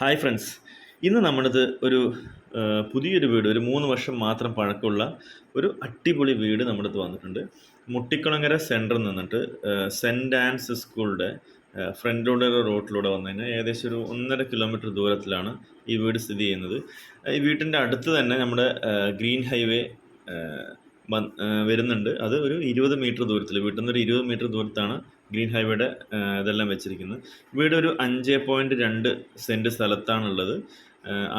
Hi friends. ഇന്ന് നമ്മളിത് ഒരു പുതിയൊരു വീട് ഒരു മൂന്ന് വർഷം മാത്രം പഴക്കമുള്ള ഒരു അടിപൊളി വീട് നമ്മുടെ വന്നിട്ടുണ്ട്. മുട്ടിക്കുളങ്ങര സെന്ററിൽ നിന്നിട്ട് സെന്റ് ആൻസ് സ്കൂളുടെ ഫ്രണ്ടിലൂടെ റോട്ടിലൂടെ വന്നു കഴിഞ്ഞാൽ ഏകദേശം ഒരു ഒന്നര കിലോമീറ്റർ ദൂരത്തിലാണ് ഈ വീട് സ്ഥിതി ചെയ്യുന്നത്. ഈ വീട്ടിന്റെ അടുത്ത് തന്നെ നമ്മുടെ ഗ്രീൻ ഹൈവേ വരുന്നുണ്ട്. അത് ഒരു ഇരുപത് മീറ്റർ ദൂരത്തിൽ വീട്ടിൽ നിന്ന് ഒരു ഇരുപത് മീറ്റർ ദൂരത്താണ് ഗ്രീൻ ഹൈവേയുടെ ഇതെല്ലാം വെച്ചിരിക്കുന്നത്. വീട് ഒരു അഞ്ച് പോയിന്റ് രണ്ട് സെന്റ് സ്ഥലത്താണുള്ളത്.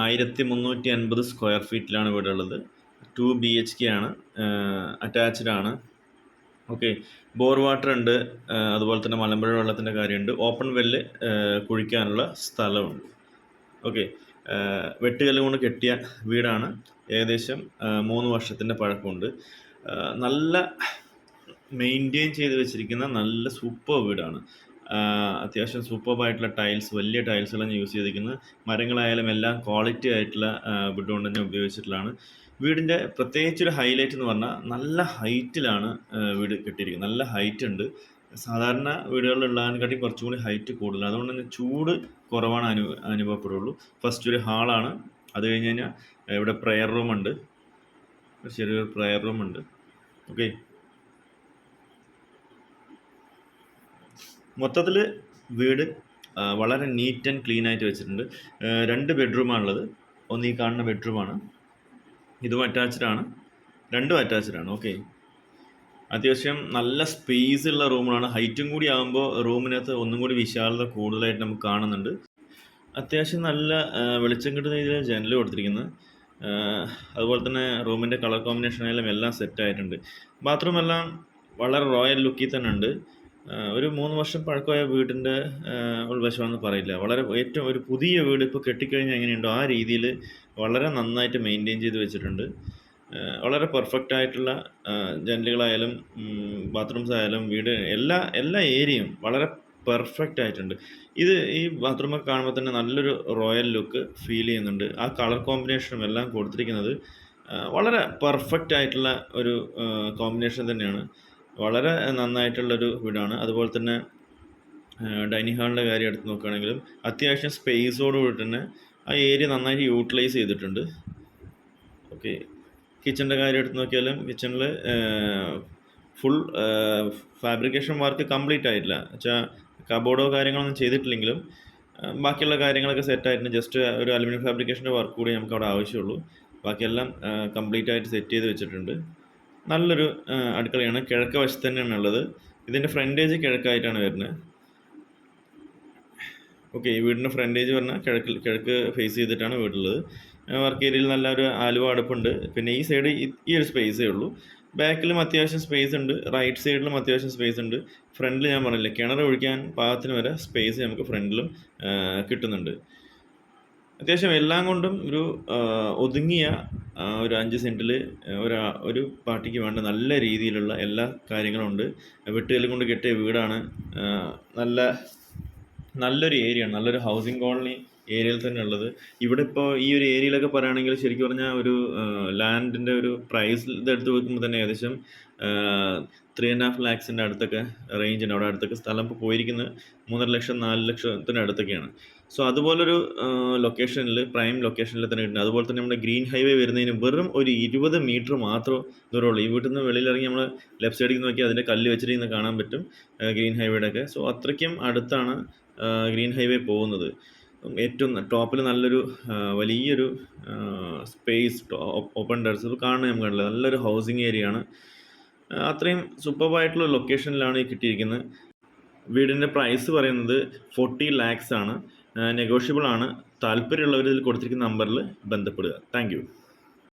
ആയിരത്തി മുന്നൂറ്റി അൻപത് സ്ക്വയർ ഫീറ്റിലാണ് വീടുള്ളത് ടു ബി എച്ച് കെ ആണ് അറ്റാച്ച്ഡ് ആണ്. ഓക്കെ ബോർ വാട്ടർ ഉണ്ട് അതുപോലെ തന്നെ മലമ്പുഴ വെള്ളത്തിന്റെ കാര്യമുണ്ട്. ഓപ്പൺ വെല്ല് കുഴിക്കാനുള്ള സ്ഥലമുണ്ട്. ഓക്കെ വെട്ടുകല്ല് കൊണ്ട് കെട്ടിയ വീടാണ്. ഏകദേശം മൂന്ന് വർഷത്തിന്റെ പഴക്കമുണ്ട്. നല്ല മെയിന്റെയിൻ ചെയ്ത് വെച്ചിരിക്കുന്ന നല്ല സൂപ്പർ വീടാണ്. അത്യാവശ്യം സൂപ്പർബായിട്ടുള്ള ടൈൽസ് വലിയ ടൈൽസുകളാണ് യൂസ് ചെയ്തിരിക്കുന്നത്. മരങ്ങളായാലും എല്ലാം ക്വാളിറ്റി ആയിട്ടുള്ള വുഡ് കൊണ്ട് തന്നെ ഉപയോഗിച്ചിട്ടുള്ളതാണ്. വീടിന്റെ പ്രത്യേകിച്ചൊരു ഹൈലൈറ്റ് എന്ന് പറഞ്ഞാൽ നല്ല ഹൈറ്റിലാണ് വീട് കെട്ടിയിരിക്കുന്നത്. നല്ല ഹൈറ്റ് ഉണ്ട്. സാധാരണ വീടുകളിലുള്ളതിനെക്കാട്ടി കുറച്ചും കൂടി ഹൈറ്റ് കൂടുതലാണ്. അതുകൊണ്ട് തന്നെ ചൂട് കുറവാണ് അനു അനുഭവപ്പെടുള്ളൂ. ഫസ്റ്റ് ഒരു ഹാളാണ് അത് കഴിഞ്ഞ് കഴിഞ്ഞാൽ ഇവിടെ പ്രെയർ റൂമുണ്ട് ചെറിയൊരു പ്രെയർ റൂമുണ്ട് ഓക്കെ മൊത്തത്തിൽ വീട് വളരെ നീറ്റ് ആൻഡ് ക്ലീൻ ആയിട്ട് വെച്ചിട്ടുണ്ട്. രണ്ട് ബെഡ്റൂമാണുള്ളത് ഒന്ന് ഈ കാണുന്ന ബെഡ്റൂമാണ് ഇതും അറ്റാച്ച്ഡ് ആണ്. രണ്ടും അറ്റാച്ച്ഡ് ആണ്. ഓക്കെ അത്യാവശ്യം നല്ല സ്പേസ് ഉള്ള റൂമുകളാണ് ഹൈറ്റും കൂടി ആകുമ്പോൾ റൂമിനകത്ത് ഒന്നും കൂടി വിശാലത കൂടുതലായിട്ട് നമുക്ക് കാണുന്നുണ്ട്. അത്യാവശ്യം നല്ല വെളിച്ചം കിട്ടുന്ന രീതിയിൽ ജനൽ കൊടുത്തിരിക്കുന്നത്. അതുപോലെ തന്നെ റൂമിന്റെ കളർ കോമ്പിനേഷൻ ആയാലും എല്ലാം സെറ്റ് ആയിട്ടുണ്ട്. ബാത്റൂമെല്ലാം വളരെ റോയൽ ലുക്കിൽ തന്നെ ഉണ്ട്. ഒരു മൂന്ന് വർഷം പഴക്കമായ വീടിന്റെ ഉൾവശമാണെന്ന് പറയില്ല. വളരെ ഏറ്റവും ഒരു പുതിയ വീട് ഇപ്പോൾ കെട്ടിക്കഴിഞ്ഞാൽ എങ്ങനെയുണ്ടോ ആ രീതിയിൽ വളരെ നന്നായിട്ട് മെയിന്റെയിൻ ചെയ്ത് വെച്ചിട്ടുണ്ട്. വളരെ പെർഫെക്റ്റ് ആയിട്ടുള്ള ജനലുകളായാലും ബാത്റൂംസ് ആയാലും വീട് എല്ലാ എല്ലാ ഏരിയയും വളരെ പെർഫെക്റ്റ് ആയിട്ടുണ്ട്. ഇത് ഈ ബാത്റൂമൊക്കെ കാണുമ്പോൾ തന്നെ നല്ലൊരു റോയൽ ലുക്ക് ഫീൽ ചെയ്യുന്നുണ്ട്. ആ കളർ കോമ്പിനേഷനും എല്ലാം കൊടുത്തിരിക്കുന്നത് വളരെ പെർഫെക്റ്റ് ആയിട്ടുള്ള ഒരു കോമ്പിനേഷൻ തന്നെയാണ്. വളരെ നന്നായിട്ടുള്ളൊരു വീടാണ്. അതുപോലെ തന്നെ ഡൈനിങ് ഹാളിന്റെ കാര്യം എടുത്ത് നോക്കുകയാണെങ്കിലും അത്യാവശ്യം സ്പേസോട് കൂടി തന്നെ ആ ഏരിയ നന്നായിട്ട് യൂട്ടിലൈസ് ചെയ്തിട്ടുണ്ട്. ഓക്കെ. കിച്ചന്റെ കാര്യം എടുത്ത് നോക്കിയാലും കിച്ചണിൽ ഫുൾ ഫാബ്രിക്കേഷൻ വർക്ക് കംപ്ലീറ്റ് ആയിട്ടില്ല. വെച്ചാൽ കബോർഡോ കാര്യങ്ങളൊന്നും ചെയ്തിട്ടില്ലെങ്കിലും ബാക്കിയുള്ള കാര്യങ്ങളൊക്കെ സെറ്റ് ആയിട്ടുണ്ട് ജസ്റ്റ് ഒരു അലുമിനിയം ഫാബ്രിക്കേഷന്റെ വർക്ക് കൂടി നമുക്ക് അവിടെ ആവശ്യമുള്ളൂ. ബാക്കിയെല്ലാം കംപ്ലീറ്റ് ആയിട്ട് സെറ്റ് ചെയ്ത് വെച്ചിട്ടുണ്ട്. നല്ലൊരു അടുക്കളയാണ്. കിഴക്ക് വശത്ത് തന്നെയാണ് ഉള്ളത്. ഇതിന്റെ ഫ്രണ്ടേജ് കിഴക്കായിട്ടാണ് വരുന്നത്. ഓക്കെ ഈ വീടിന്റെ ഫ്രണ്ടേജ് പറഞ്ഞാൽ കിഴക്ക് കിഴക്ക് ഫേസ് ചെയ്തിട്ടാണ് വീടുള്ളത്. വർക്ക് ഏരിയയിൽ നല്ലൊരു ആലുവ അടുപ്പുണ്ട്. പിന്നെ ഈ സൈഡ് ഈ ഒരു സ്പേസേ ഉള്ളൂ. ബാക്കിലും അത്യാവശ്യം സ്പേസ് ഉണ്ട്. റൈറ്റ് സൈഡിലും അത്യാവശ്യം സ്പേസ് ഉണ്ട്. ഫ്രണ്ടിൽ ഞാൻ പറഞ്ഞില്ല കിണർ ഒഴിക്കാൻ പാകത്തിന് വരെ സ്പേസ് നമുക്ക് ഫ്രണ്ടിലും കിട്ടുന്നുണ്ട്. അത്യാവശ്യം എല്ലാം കൊണ്ടും ഒരു ഒതുങ്ങിയ ഒരു അഞ്ച് സെന്റിൽ ഒരു ഒരു പാർട്ടിക്ക് വേണ്ട നല്ല രീതിയിലുള്ള എല്ലാ കാര്യങ്ങളും ഉണ്ട് വെട്ടുകല്ല് കൊണ്ട് കെട്ടിയ വീടാണ് നല്ല നല്ലൊരു ഏരിയ ആണ് നല്ലൊരു ഹൗസിംഗ് കോളനി ഏരിയയിൽ തന്നെ ഉള്ളത്. ഇവിടെ ഇപ്പോൾ ഈ ഒരു ഏരിയയിലൊക്കെ പറയുകയാണെങ്കിൽ ശരിക്കും പറഞ്ഞാൽ ഒരു ലാൻഡിന്റെ ഒരു പ്രൈസ് ഇതെടുത്ത് വെക്കുമ്പോൾ തന്നെ ഏകദേശം ത്രീ ആൻഡ് ഹാഫ് ലാക്സിന്റെ അടുത്തൊക്കെ റേഞ്ച് ഉണ്ട് അവിടെ അടുത്തൊക്കെ സ്ഥലം ഇപ്പോൾ പോയിരിക്കുന്നത് മൂന്നര ലക്ഷം നാല് ലക്ഷത്തിന് അടുത്തൊക്കെയാണ്. സോ അതുപോലൊരു ലൊക്കേഷനിൽ പ്രൈം ലൊക്കേഷനിൽ തന്നെ കിട്ടുന്നത്. അതുപോലെ തന്നെ നമ്മുടെ ഗ്രീൻ ഹൈവേ വരുന്നതിന് വെറും ഒരു ഇരുപത് മീറ്റർ മാത്രം ദൂരമുള്ളൂ. ഈ വീട്ടിൽ നിന്ന് വെളിയിലിറങ്ങി നമ്മൾ ലെഫ്റ്റ് സൈഡിൽ നോക്കി അതിന്റെ കല്ല് വെച്ചിരിക്കുന്നത് കാണാൻ പറ്റും ഗ്രീൻ ഹൈവേയുടെ ഒക്കെ. സോ അത്രയ്ക്കും അടുത്താണ് ഗ്രീൻ ഹൈവേ പോകുന്നത്. ഏറ്റവും ടോപ്പിൽ നല്ലൊരു വലിയൊരു സ്പേസ് ഓപ്പൺ ടെറസ് കാണുന്നത് നമുക്ക് കണ്ടില്ല? നല്ലൊരു ഹൗസിങ് ഏരിയ ആണ്. അത്രയും സൂപ്പർബായിട്ടുള്ള ലൊക്കേഷനിലാണ് ഈ കിട്ടിയിരിക്കുന്നത്. വീടിന്റെ പ്രൈസ് പറയുന്നത് ഫോർട്ടി ലാക്സ് ആണ്. നെഗോഷ്യബിൾ ആണ്. താല്പര്യമുള്ളവർ ഇതിൽ കൊടുത്തിരിക്കുന്ന നമ്പറിൽ ബന്ധപ്പെടുക. താങ്ക്